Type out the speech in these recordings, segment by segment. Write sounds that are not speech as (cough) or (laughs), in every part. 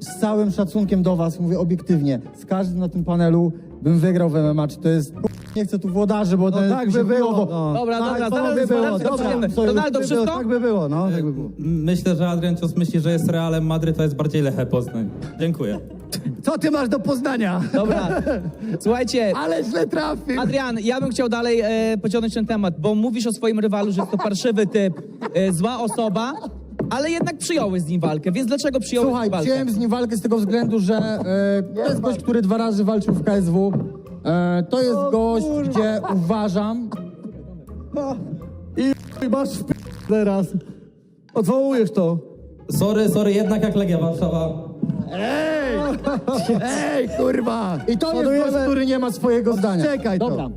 Z całym szacunkiem do was, mówię obiektywnie, z każdym na tym panelu bym wygrał w MMA, czy to jest... Nie chcę tu włodarzy, bo to jest tak by było, no. Dobra, Tak, dobra, to zaraz by było, dobra. Donaldo, wszystko? Tak by było, no, tak by było. Myślę, że Adrian Cios myśli, że jest Realem Madryt, to jest bardziej Lechę Poznań. Dziękuję. Co ty masz do Poznania? Dobra. (laughs) Słuchajcie, Ale źle trafił. Adrian, ja bym chciał dalej e, pociągnąć ten temat, bo mówisz o swoim rywalu, że jest to parszywy typ, e, zła osoba, ale jednak przyjąłeś z nim walkę, więc dlaczego przyjąłeś Słuchaj, walkę? wziąłem z nim walkę z tego względu, że e, to jest gość, który dwa razy walczył w KSW. E, to jest gość, gdzie uważam... I masz w p- teraz. Odwołujesz to. Sorry, sorry, jednak jak Legia Warszawa. Ej! (laughs) Ej, kurwa! I to jest gość, który nie ma swojego zdania. Czekaj to. Dobra.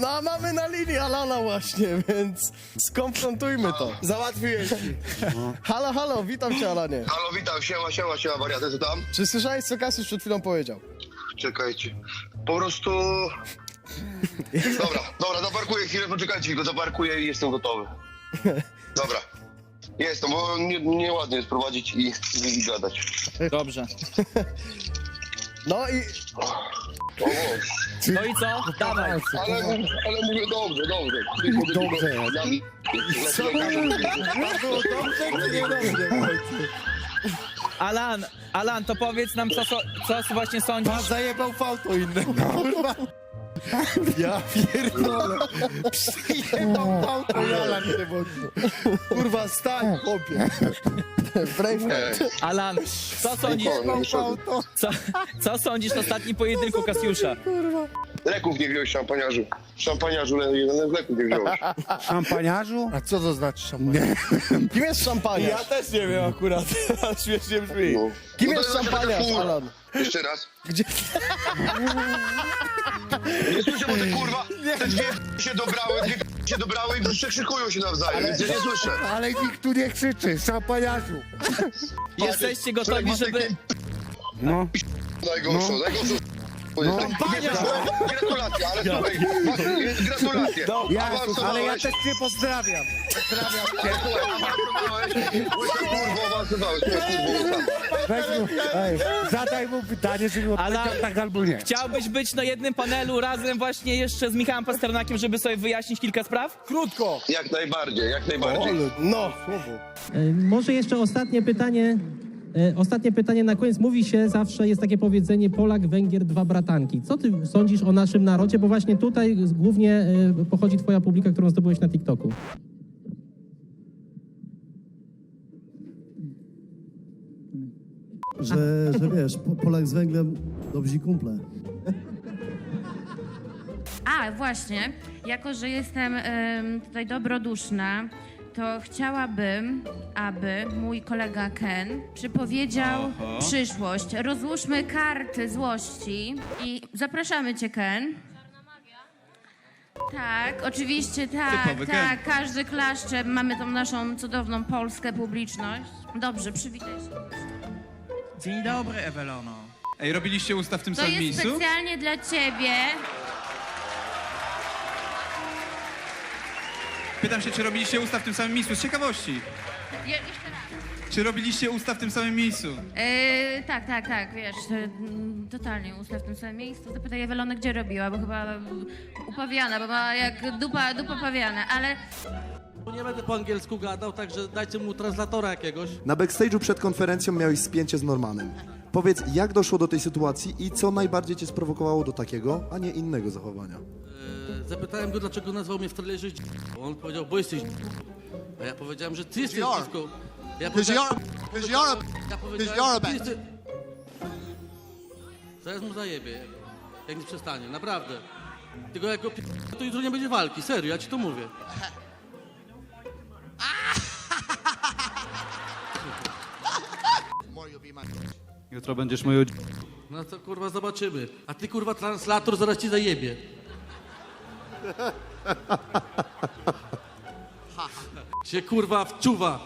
No a mamy na linii Alana właśnie, więc skonfrontujmy to. Załatwiłeś ci. Halo, halo, witam cię Alanie. Halo, witam, siema, siema, siema, wariaty, co tam? Czy słyszałeś co Kasiusz przed chwilą powiedział? Czekajcie. Po prostu... Dobra, dobra, zaparkuję chwilę, poczekajcie, tylko zaparkuję i jestem gotowy. Dobra. Jestem, bo nie- nieładnie jest prowadzić i, i, i gadać. Dobrze. No i. No i co? Dawaj. Ale, ale mówię dobrze, dobrze. Dobrze. Ja, co Alan, Alan, to powiedz nam, co, co, co właśnie sądzisz. zajebał fałto innego, kurwa. Ja pierdolę. Przyjebał fałto Alan nie mocno. Kurwa, stań, chłopie. Braveheart. Alan, co sądzisz, co, co sądzisz o ostatnim pojedynku Kasiusza? Leków nie wziąłeś, szampaniarzu. Szampaniarzu, le- jeden z leków nie wziąłeś. (laughs) Szampaniarzu? A co to znaczy szampaniarz? Kim jest szampaniarz? Ja też nie wiem akurat, (laughs) ale śmiesznie brzmi. No. Kim No to jest ja będę kurwa. Alan? Jeszcze raz. Gdzie? Nie słyszę, bo te kurwa, te dwie (laughs) się dobrały, dwie się dobrały i przekrzykują się nawzajem, więc ja nie słyszę. Ale nikt tu nie krzyczy, szampaniarzu. Jesteście gotowi, żeby... No. Najgorszą, najgorszą. No. Gratulacje, ale słuchaj, masz- gratulacje. Awansowałeś. cię pozdrawiam. Słuchaj, awansowałeś. Łysa kurwo, awansowałeś, słuchaj, kurwo, łysa. Weź mu, ej, zadaj mu pytanie, żeby Alan, odpowiedział tak albo nie. chciałbyś być na jednym panelu razem właśnie jeszcze z Michałem Pasternakiem, żeby sobie wyjaśnić kilka spraw? Krótko. Jak najbardziej, jak najbardziej. No, słowo. E, Może jeszcze ostatnie pytanie. E, Ostatnie pytanie na koniec. Mówi się zawsze, jest takie powiedzenie Polak, Węgier, dwa bratanki. Co ty sądzisz o naszym narodzie? Bo właśnie tutaj głównie e, pochodzi twoja publika, którą zdobyłeś na TikToku. że, że wiesz, Po- Polak z węglem dobrzy kumple. A, właśnie, jako że jestem em, tutaj dobroduszna, to chciałabym, aby mój kolega Ken przypowiedział przyszłość. Rozłóżmy karty złości i zapraszamy cię, Ken. Tak, oczywiście, tak, tak. Każdy klaszcze. Mamy tą naszą cudowną polską publiczność. Dobrze, przywitaj się. Dzień dobry, Ewelono. Ej, robiliście usta w tym To samym jest miejscu? specjalnie dla ciebie. Pytam się, czy robiliście usta w tym samym miejscu, z ciekawości. Je, jeszcze raz. Czy robiliście usta w tym samym miejscu? Yy, tak, tak, tak, wiesz, mm, totalnie usta w tym samym miejscu. Zapytaj Ewelonę, gdzie robiła, bo chyba mm, upawiana, bo ma jak dupa, dupa pawiana, ale Nie będę po angielsku gadał, także dajcie mu translatora jakiegoś. Na backstage'u przed konferencją miałeś spięcie z Normanem. Powiedz, jak doszło do tej sytuacji i co najbardziej cię sprowokowało do takiego, a nie innego zachowania? Zapytałem go, dlaczego nazwał mnie w trailerze dzi- On powiedział, bo jesteś dzi- A ja powiedziałem, że ty jesteś dziwką. Ja powiedziałem, ja powiedziałem, ty jesteś... Zaraz mu zajebie, jak nie przestanie, naprawdę. Tylko jak go pi... to jutro nie będzie walki, serio, ja ci to mówię. Jutro będziesz moją... No to kurwa zobaczymy. A ty kurwa translator zaraz ci zajebie. Się kurwa wczuwa.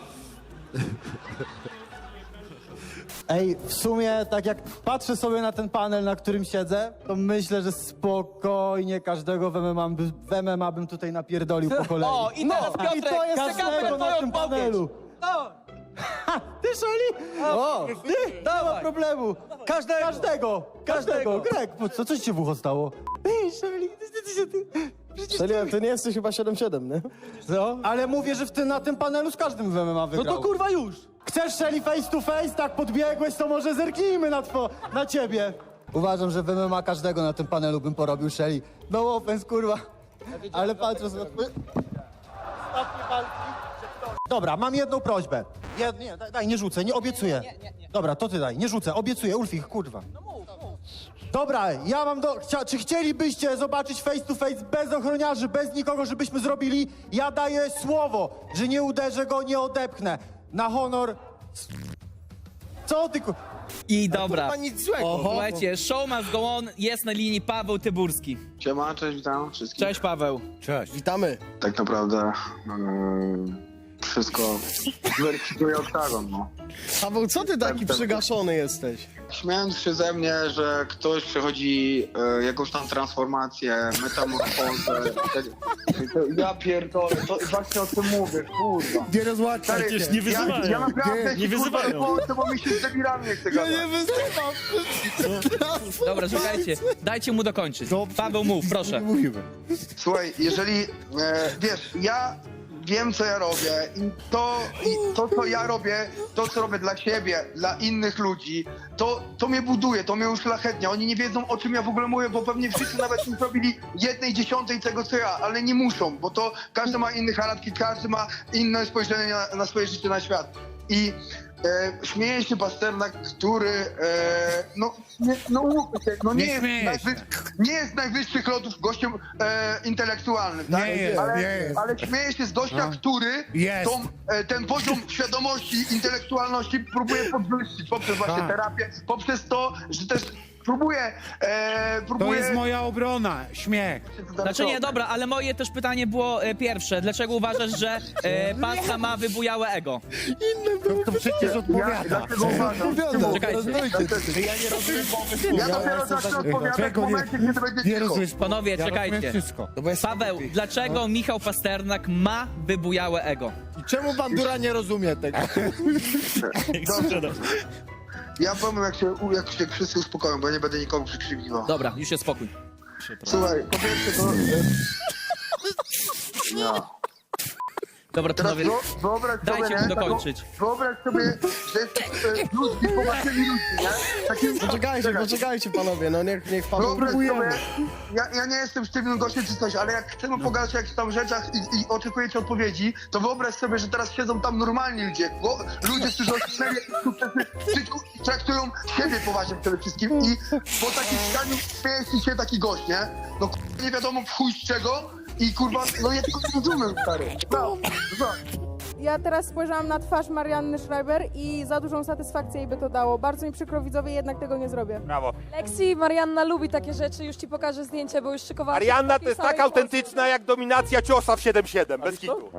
Ej, w sumie tak jak patrzę sobie na ten panel, na którym siedzę, to myślę, że spokojnie każdego w MMA, by, w MMA bym tutaj napierdolił po kolei. O, i teraz I Piotrek, to jest czekamy na każdego na twoją tym odpowiedź. panelu. Ha, ty, Szoli? O, ty, nie ma problemu. Każdego, każdego, każdego. Greg, po co, coś ci w ucho stało? Ej, Szoli, ty, ty, ty, ty, przecież ty... ty nie jesteś chyba 7-7, nie? Co? Ale mówię, że w tym, na tym panelu z każdym w MMA No wygrał. to kurwa już. Chcesz Shelly face to face? Tak podbiegłeś, to może zerknijmy na, two, na ciebie. Uważam, że w MMA każdego na tym panelu bym porobił Shelly. No offense, kurwa. Ale patrząc na twój... Dobra, mam jedną prośbę. Jed, nie, daj, daj, nie rzucę, nie obiecuję. Dobra, to ty daj, nie rzucę, obiecuję, Ulfich, kurwa. Dobra, ja mam do... Chcia, czy chcielibyście zobaczyć face to face bez ochroniarzy, bez nikogo, żebyśmy zrobili? Ja daję słowo, że nie uderzę go, nie odepchnę. Na honor... Co ty ku... I dobra. Chyba nic złego. Słuchajcie, show must go on, jest na linii Paweł Tyburski. Siema, cześć, witam wszystkich. Cześć Paweł. Witamy. Tak naprawdę yy, wszystko weryfikuje oktagon, no. Paweł, co ty taki przygaszony jesteś? Śmiejąc się ze mnie, że ktoś przechodzi e, jakąś tam transformację, metamorfozę, tak, to ja pierdolę, to właśnie o tym mówię, kurwa. Nie rozłączaj Stary, się. ja, ja naprawdę nie kurwa, wyzywają. rozłączę, bo mi się z debilami nie chce gadać. Dobra, czekajcie, dajcie mu dokończyć. Paweł, mów, proszę. Mówimy. Słuchaj, jeżeli, e, wiesz, ja wiem, co ja robię i to, i to, co ja robię, to, co robię dla siebie, dla innych ludzi, to, to mnie buduje, to mnie uszlachetnia. Oni nie wiedzą, o czym ja w ogóle mówię, bo pewnie w życiu nawet nie zrobili jednej dziesiątej tego, co ja, ale nie muszą, bo to każdy ma inny charakter, każdy ma inne spojrzenie na, na swoje życie, na świat. I e, śmieje się Pasternak, który, e, no, nie, no no nie, Nie jest, najwy, nie jest najwyższych lotów gościem e, intelektualnym, tak? Nie jest, ale, nie jest. ale śmieje się z gościa, który Jest. tą, e, ten poziom świadomości, intelektualności próbuje podwyższyć poprzez właśnie Tak. terapię, poprzez to, że też próbuje, e, próbuje... moja obrona, śmiech. Znaczy nie, dobra, ale moje też pytanie było e, pierwsze. Dlaczego uważasz, że e, Pasta ma wybujałe ego? To przecież Ja, odpowiada. dlaczego uważam? Czekajcie. Ja dopiero zacznę odpowiadać w momencie, kiedy będzie Nie cicho. rozumiesz. Panowie, Ja czekajcie. rozumiem wszystko. Paweł, dlaczego Michał Pasternak ma wybujałe ego? Czemu bandura nie rozumie tego? Dobrze. Ja powiem, jak się, jak się wszyscy uspokoją, bo ja nie będę nikomu przykrzykiwał. Dobra, już jest spokój. Słuchaj, po pierwsze to... Ja. Dobra, Teraz panowie, wyo- wyobraź dajcie sobie, mu nie? dokończyć. Taką- Wyobraź sobie, że jesteś e, ludźmi, poważnymi ludźmi, nie? Takim, Poczekajcie, poczekajcie panowie, no niech, niech Paweł... Wyobraź sobie, ja, ja nie jestem sztywnym gościem czy coś, ale jak chcemy pogadać o jakichś tam rzeczach i, i oczekujecie odpowiedzi, to wyobraź sobie, że teraz siedzą tam normalni ludzie, bo, ludzie, którzy osiągnęli sukcesy siebie poważnie przede wszystkim i po takim ścianiu śmieje się taki gość, nie? No nie wiadomo w chuj z czego i kurwa, no ja tego nie rozumiem, stary. No, no. Ja teraz spojrzałam na twarz Marianny Schreiber i za dużą satysfakcję jej by to dało. Bardzo mi przykro widzowie, jednak tego nie zrobię. Brawo. Lexi, Marianna lubi takie rzeczy, już ci pokażę zdjęcie, bo już szykowała się to jest tak autentyczna jak dominacja ciosa w 7-7, bez kitu.